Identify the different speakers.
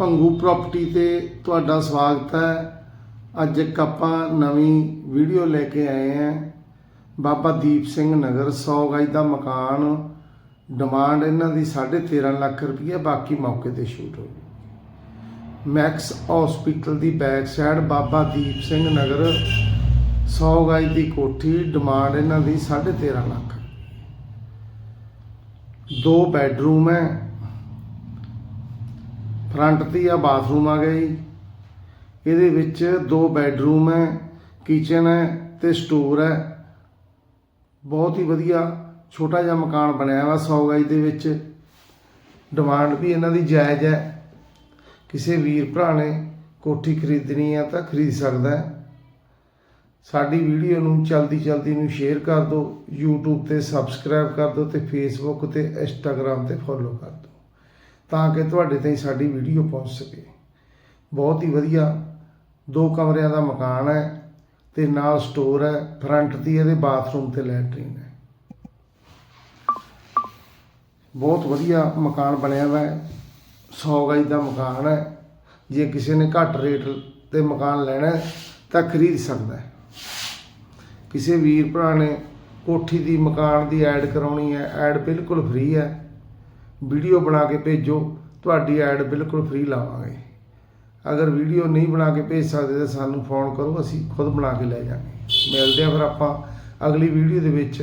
Speaker 1: Bhangu property ਤੇ ਤੁਹਾਡਾ ਸਵਾਗਤ ਹੈ। ਅੱਜ ਇੱਕ ਆਪਾਂ ਨਵੀਂ ਵੀਡੀਓ ਲੈ ਕੇ ਆਏ ਹਾਂ। ਬਾਬਾ ਦੀਪ ਸਿੰਘ ਨਗਰ 100 ਗਜ ਦਾ ਮਕਾਨ। ਡਿਮਾਂਡ ਇਹਨਾਂ ਦੀ 13.5 ਲੱਖ ਰੁਪਏ ਬਾਕੀ ਮੌਕੇ ਤੇ ਸ਼ੂਟ ਹੋਈ। ਮੈਕਸ ਹਸਪੀਟਲ ਦੀ ਬੈਕ ਸਾਈਡ ਬਾਬਾ ਦੀਪ ਸਿੰਘ ਨਗਰ 100 ਗਜ ਦੀ ਕੋਠੀ ਡਿਮਾਂਡ ਇਹਨਾਂ ਦੀ 13.5 ਲੱਖ। ਦੋ ਬੈੱਡਰੂਮ ਹੈ। ਫਰੰਟ ਤੇ ਆ, ਬਾਥਰੂਮ ਆ ਗਿਆ ਜੀ। ਇਹਦੇ ਵਿੱਚ ਦੋ ਬੈੱਡਰੂਮ ਹੈ, ਕਿਚਨ ਹੈ ਤੇ ਸਟੋਰ ਹੈ। ਬਹੁਤ ਹੀ ਵਧੀਆ ਛੋਟਾ ਜਿਹਾ ਮਕਾਨ ਬਣਿਆ ਵਾ 100 ਗਜ ਦੇ ਵਿੱਚ। ਡਿਮਾਂਡ ਵੀ ਇਹਨਾਂ ਦੀ ਜਾਇਜ਼ ਹੈ। ਕਿਸੇ ਵੀਰ ਭਰਾ ਨੇ ਕੋਠੀ ਖਰੀਦਣੀ ਆ ਤਾਂ ਖਰੀਦ ਸਕਦਾ ਹੈ। ਸਾਡੀ ਵੀਡੀਓ ਨੂੰ ਚਲਦੀ ਜਲਦੀ ਨੂੰ ਸ਼ੇਅਰ ਕਰ ਦਿਓ, YouTube ਤੇ ਸਬਸਕ੍ਰਾਈਬ ਕਰ ਦਿਓ ਤੇ Facebook ਤੇ Instagram ਤੇ ਫੋਲੋ ਕਰ ਦਿਓ। ਤਾਂ ਕਿ ਤੁਹਾਡੇ ਤਾਈਂ ਸਾਡੀ ਵੀਡੀਓ ਪਹੁੰਚ ਸਕੇ। ਬਹੁਤ ਹੀ ਵਧੀਆ ਦੋ ਕਮਰਿਆਂ ਦਾ ਮਕਾਨ ਹੈ ਤੇ ਨਾਲ ਸਟੋਰ ਹੈ, ਫਰੰਟ ਦੀ ਇਹਦੇ ਬਾਥਰੂਮ ਤੇ ਲੈਟਰੀਨ ਹੈ। ਬਹੁਤ ਵਧੀਆ ਮਕਾਨ ਬਣਿਆ ਹੋਇਆ ਹੈ 100 ਗਜ ਦਾ ਮਕਾਨ ਹੈ। ਜੇ ਕਿਸੇ ਨੇ ਘੱਟ ਰੇਟ ਤੇ ਮਕਾਨ ਲੈਣਾ ਤਾਂ ਖਰੀਦ ਸਕਦਾ ਹੈ। ਕਿਸੇ ਵੀਰ ਭਰਾ ਨੇ ਕੋਠੀ ਦੀ ਮਕਾਨ ਦੀ ਐਡ ਕਰਾਉਣੀ ਹੈ, ਐਡ ਬਿਲਕੁਲ ਫ੍ਰੀ ਹੈ। ਵੀਡੀਓ ਬਣਾ ਕੇ ਭੇਜੋ, ਤੁਹਾਡੀ ਐਡ ਬਿਲਕੁਲ ਫ੍ਰੀ ਲਾਵਾਂਗੇ। ਅਗਰ ਵੀਡੀਓ ਨਹੀਂ ਬਣਾ ਕੇ ਭੇਜ ਸਕਦੇ ਤਾਂ ਸਾਨੂੰ ਫੋਨ ਕਰੋ, ਅਸੀਂ ਖੁਦ ਬਣਾ ਕੇ ਲੈ ਜਾਵਾਂਗੇ। ਮਿਲਦੇ ਆ ਫਿਰ ਆਪਾਂ ਅਗਲੀ ਵੀਡੀਓ ਦੇ ਵਿੱਚ।